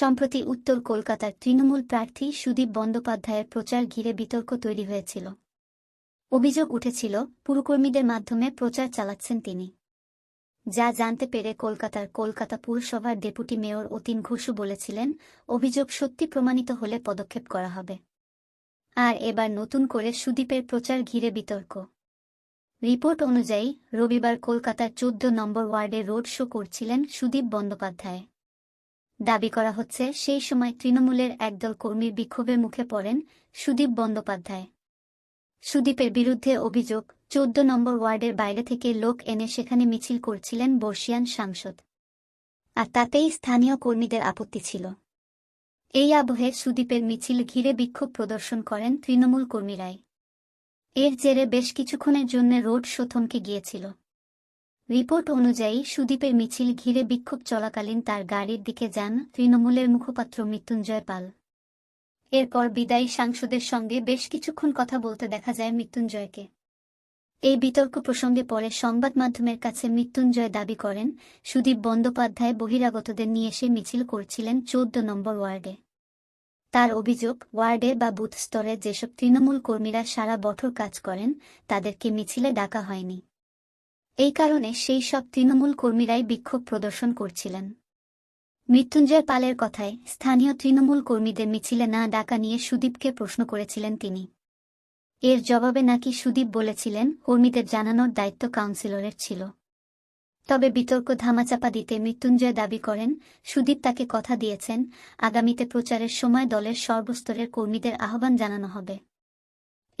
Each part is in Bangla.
সম্প্রতি উত্তর কলকাতার তৃণমূল প্রার্থী সুদীপ বন্দ্যোপাধ্যায়ের প্রচার ঘিরে বিতর্ক তৈরি হয়েছিল। অভিযোগ উঠেছিল, পুরকর্মীদের মাধ্যমে প্রচার চালাচ্ছেন তিনি। যা জানতে পেরে কলকাতার কলকাতা পুরসভার ডেপুটি মেয়র অতীন ঘোষু বলেছিলেন, অভিযোগ সত্যি প্রমাণিত হলে পদক্ষেপ করা হবে। আর এবার নতুন করে সুদীপের প্রচার ঘিরে বিতর্ক। রিপোর্ট অনুযায়ী, রবিবার কলকাতার চোদ্দ নম্বর ওয়ার্ডে রোড শো করছিলেন সুদীপ বন্দ্যোপাধ্যায়। দাবি করা হচ্ছে, সেই সময় তৃণমূলের একদল কর্মীর বিক্ষোভের মুখে পড়েন সুদীপ বন্দ্যোপাধ্যায়। সুদীপের বিরুদ্ধে অভিযোগ, চোদ্দ নম্বর ওয়ার্ডের বাইরে থেকে লোক এনে সেখানে মিছিল করছিলেন বর্ষিয়ান সাংসদ। আর তাতেই স্থানীয় কর্মীদের আপত্তি ছিল। এই আবহে সুদীপের মিছিল ঘিরে বিক্ষোভ প্রদর্শন করেন তৃণমূল কর্মীরাই। এর জেরে বেশ কিছুক্ষণের জন্য রোড শো থমকে গিয়েছিল। রিপোর্ট অনুযায়ী সুদীপের মিছিল ঘিরে বিক্ষোভ চলাকালীন তার গাড়ির দিকে যান তৃণমূলের মুখপাত্র মৃত্যুঞ্জয় পাল। এরপর বিদায়ী সাংসদের সঙ্গে বেশ কিছুক্ষণ কথা বলতে দেখা যায় মৃত্যুঞ্জয়কে। এই বিতর্ক প্রসঙ্গে পরে সংবাদ মাধ্যমের কাছে মৃত্যুঞ্জয় দাবি করেন, সুদীপ বন্দ্যোপাধ্যায় বহিরাগতদের নিয়ে এসে মিছিল করছিলেন চোদ্দ নম্বর ওয়ার্ডে। তার অভিযোগ, ওয়ার্ডে বা বুথ স্তরে যেসব তৃণমূল কর্মীরা সারা বছর কাজ করেন, তাদেরকে মিছিলে ডাকা হয়নি। এই কারণে সেই সব তৃণমূল কর্মীরাই বিক্ষোভ প্রদর্শন করছিলেন। মৃত্যুঞ্জয় পালের কথায় স্থানীয় তৃণমূল কর্মীদের মিছিলে না ডাকা নিয়ে সুদীপকে প্রশ্ন করেছিলেন তিনি। এর জবাবে নাকি সুদীপ বলেছিলেন, কর্মীদের জানানোর দায়িত্ব কাউন্সিলরের ছিল। তবে বিতর্ক ধামাচাপা দিতে মৃত্যুঞ্জয় দাবি করেন, সুদীপ তাকে কথা দিয়েছেন, আগামীতে প্রচারের সময় দলের সর্বস্তরের কর্মীদের আহ্বান জানানো হবে।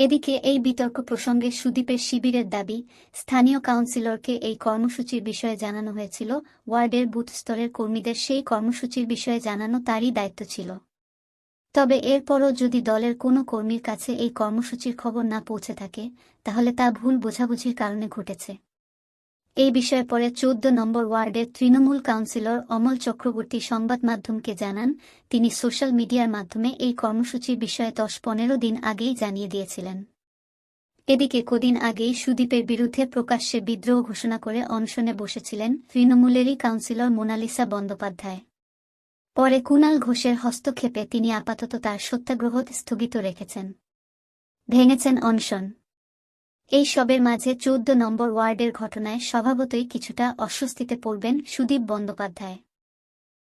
এদিকে এই বিতর্ক প্রসঙ্গে সুদীপের শিবিরের দাবি, স্থানীয় কাউন্সিলরকে এই কর্মসূচির বিষয়ে জানানো হয়েছিল। ওয়ার্ডের বুথ স্তরের কর্মীদের সেই কর্মসূচির বিষয়ে জানানো তারই দায়িত্ব ছিল। তবে এরপরও যদি দলের কোনো কর্মীর কাছে এই কর্মসূচির খবর না পৌঁছে থাকে, তাহলে তা ভুল বোঝাবুঝির কারণে ঘটেছে। এই বিষয়ে পরে চৌদ্দ নম্বর ওয়ার্ডের তৃণমূল কাউন্সিলর অমল চক্রবর্তী সংবাদ মাধ্যমকে জানান, তিনি সোশ্যাল মিডিয়ার মাধ্যমে এই কর্মসূচির বিষয়ে দশ পনেরো দিন আগেই জানিয়ে দিয়েছিলেন। এদিকে কদিন আগেই সুদীপের বিরুদ্ধে প্রকাশ্যে বিদ্রোহ ঘোষণা করে অনশনে বসেছিলেন তৃণমূলেরই কাউন্সিলর মোনালিসা বন্দ্যোপাধ্যায়। পরে কুণাল ঘোষের হস্তক্ষেপে তিনি আপাতত তার সত্যাগ্রহ স্থগিত রেখেছেন। ভেঙেছেন অনশন। এই সবের মাঝে চৌদ্দ নম্বর ওয়ার্ডের ঘটনায় স্বভাবতই কিছুটা অস্বস্তিতে পড়বেন সুদীপ বন্দ্যোপাধ্যায়।